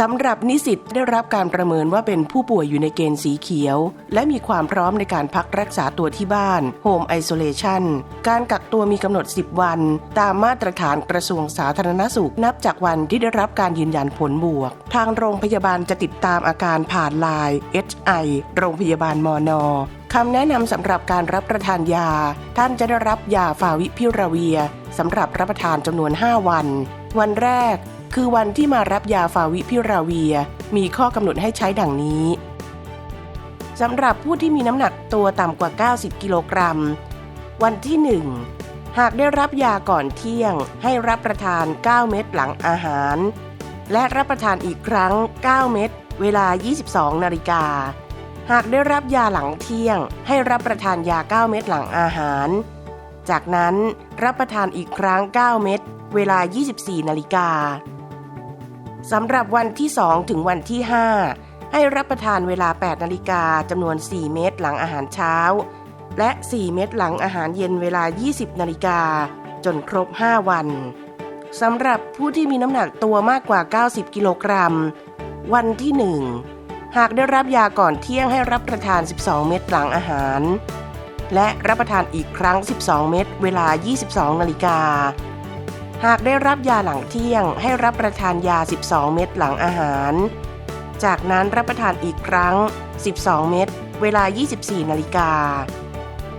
สำหรับนิสิตได้รับการประเมินว่าเป็นผู้ป่วยอยู่ในเกณฑ์สีเขียว และมีความพร้อมในการพักรักษาตัวที่บ้าน Home Isolation การกักตัวมีกำหนด 10 วัน ตามมาตรฐานกระทรวงสาธารณสุข นับจากวันที่ได้รับการยืนยันผลบวก ทางโรงพยาบาลจะติดตามอาการผ่านไลน์ HI โรงพยาบาลมอนอคำแนะนำสำหรับการรับประทานยา ท่านจะได้รับยาฟาวิพิราเวียสำหรับรับประทานจำนวน 5 วัน วันแรก คือวันที่มารับยาฟาวิพิราเวีย มีข้อกำหนดให้ใช้ดังนี้สำหรับผู้ที่มีน้ำหนักตัวต่ำกว่า 90 กิโลกรัม วันที่ 1 หากได้รับยาก่อนเที่ยง ให้รับประทาน 9 เม็ดหลังอาหาร และรับประทานอีกครั้ง 9 เม็ดเวลา 22 นาฬิกา หากได้รับยาหลังเที่ยง ให้รับประทานยา 9 เม็ดหลังอาหาร จากนั้นรับประทานอีกครั้ง 9 เม็ดเวลา 24 นาฬิกา สำหรับวันที่ 2 ถึงวันที่ 5 ให้รับประทานเวลา 8 นาฬิกาจำนวน 4 เม็ดหลังอาหารเช้า และ 4 เม็ดหลังอาหารเย็นเวลา 20 นาฬิกาจนครบ 5 วันสำหรับผู้ที่มีน้ำหนักตัวมากกว่า 90 กิโลกรัม วันที่ 1 หากได้รับยาก่อนเที่ยงให้รับประทาน 12 เม็ดหลังอาหาร และรับประทานอีกครั้ง 12 เม็ดเวลา 22 นาฬิกา หากได้รับยาหลังเที่ยง ให้รับประทานยา 12 เม็ดหลังอาหาร จากนั้นรับประทานอีกครั้ง 12 เม็ดเวลา 24 นาฬิกา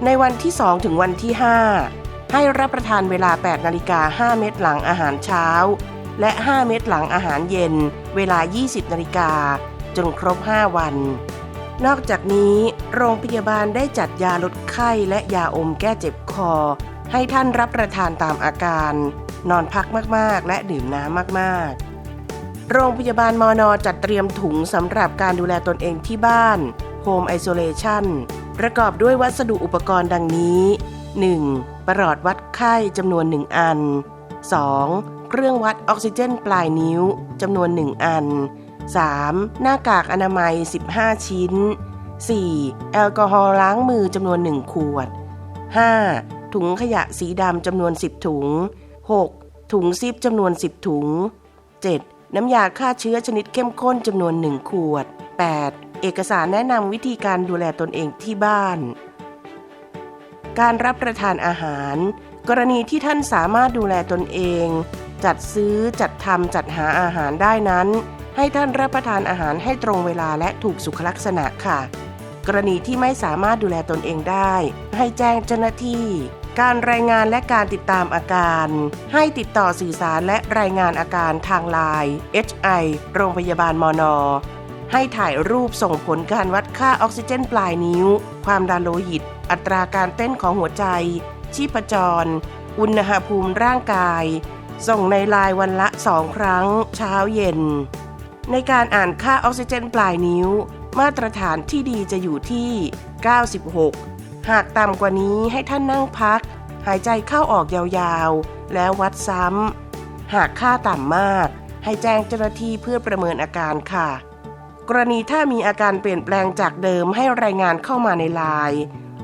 ในวันที่ 2 ถึงวันที่ 5 ให้รับประทานเวลา 8 นาฬิกา 5 เม็ดหลังอาหารเช้า และ 5 เม็ดหลังอาหารเย็น เวลา 20 นาฬิกา จนครบ 5 วัน นอกจากนี้โรงพยาบาลได้จัดยาลดไข้และยาอมแก้เจ็บคอ ให้ท่านรับประทานตามอาการ นอนพักมากๆ และดื่มน้ำมากๆ โรงพยาบาลมอนอจัดเตรียมถุงสำหรับการดูแลตนเองที่บ้าน Home Isolation ประกอบด้วยวัสดุอุปกรณ์ดังนี้ 1. ประหลอดวัดไข้จำนวน 1 อัน 2. เครื่องวัดออกซิเจนปลายนิ้วจำนวน 1 อัน 3. หน้ากากอนามัย 15 ชิ้น 4. แอลกอฮอล์ล้างมือจำนวน 1 ขวด 5. ถุงขยะสีดำจำนวน 10 ถุง 6. ถุงซิปจำนวน 10 ถุง 7. น้ำยาฆ่าเชื้อชนิดเข้มข้นจำนวน 1 ขวด 8. เอกสารแนะนำวิธีการดูแลตนเองที่บ้าน การรับประทานอาหาร กรณีที่ท่านสามารถดูแลตนเอง จัดซื้อจัดทำจัดหาอาหารได้นั้น ให้ท่านรับประทานอาหารให้ตรงเวลาและถูกสุขลักษณะค่ะ กรณีที่ไม่สามารถดูแลตนเองได้ ให้แจ้งเจ้าหน้าที่ การรายงานและการติดตามอาการ ให้ติดต่อสื่อสารและรายงานอาการทางไลน์ HI โรงพยาบาลมอนอให้ถ่ายรูปส่งผลการวัดค่าออกซิเจนปลายนิ้ว ความดันโลหิต อัตราการเต้นของหัวใจ ชีพจร อุณหภูมิร่างกาย ส่งในไลน์วันละสองครั้ง เช้าเย็น ในการอ่านค่าออกซิเจนปลายนิ้ว มาตรฐานที่ดีจะอยู่ที่ 96 หากต่ำกว่านี้ให้ท่านนั่งพัก หายใจเข้าออกยาวๆ แล้ววัดซ้ำ หากค่าต่ำมาก ให้แจ้งเจ้าหน้าที่เพื่อประเมินอาการค่ะ กรณีถ้ามีอาการเปลี่ยนแปลงจากเดิมให้รายงานเข้ามาในไลน์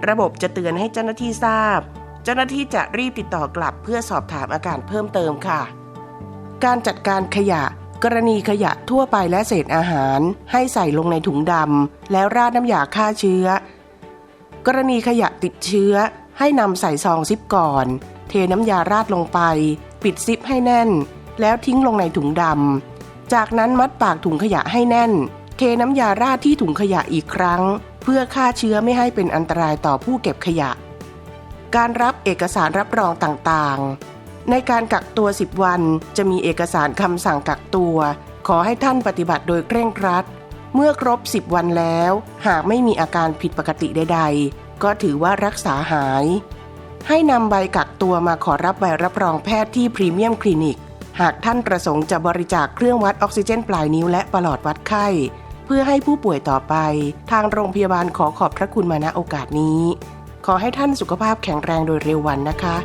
ระบบจะเตือนให้เจ้าหน้าที่ทราบ เจ้าหน้าที่จะรีบติดต่อกลับเพื่อสอบถามอาการเพิ่มเติมค่ะ การจัดการขยะ กรณีขยะทั่วไปและเศษอาหาร ให้ใส่ลงในถุงดำแล้วราดน้ำยาฆ่าเชื้อ กรณีขยะติดเชื้อ ให้นำใส่ซองซิปก่อน เทน้ำยาราดลงไป ปิดซิปให้แน่น แล้วทิ้งลงในถุงดำ จากนั้นมัดปากถุงขยะให้แน่น เทน้ำยาราดที่ถุงขยะอีกครั้ง เพื่อฆ่าเชื้อไม่ให้เป็นอันตรายต่อผู้เก็บขยะ การรับเอกสารรับรองต่างๆ ในการกักตัว 10 วันจะมีเอกสารคำสั่งกักตัว ขอให้ท่านปฏิบัติโดยเคร่งครัด เมื่อครบ 10 วันแล้ว หากไม่มีอาการผิดปกติใดๆ ก็ถือว่ารักษาหาย ให้นำใบกักตัวมาขอรับใบรับรองแพทย์ที่พรีเมียมคลินิก หากท่านประสงค์จะบริจาคเครื่องวัดออกซิเจนปลายนิ้วและประหลอดวัดไข้ เพื่อให้ผู้ป่วยต่อไป ทางโรงพยาบาลขอขอบพระคุณมาณโอกาสนี้ ขอให้ท่านสุขภาพแข็งแรงโดยเร็ววันนะคะ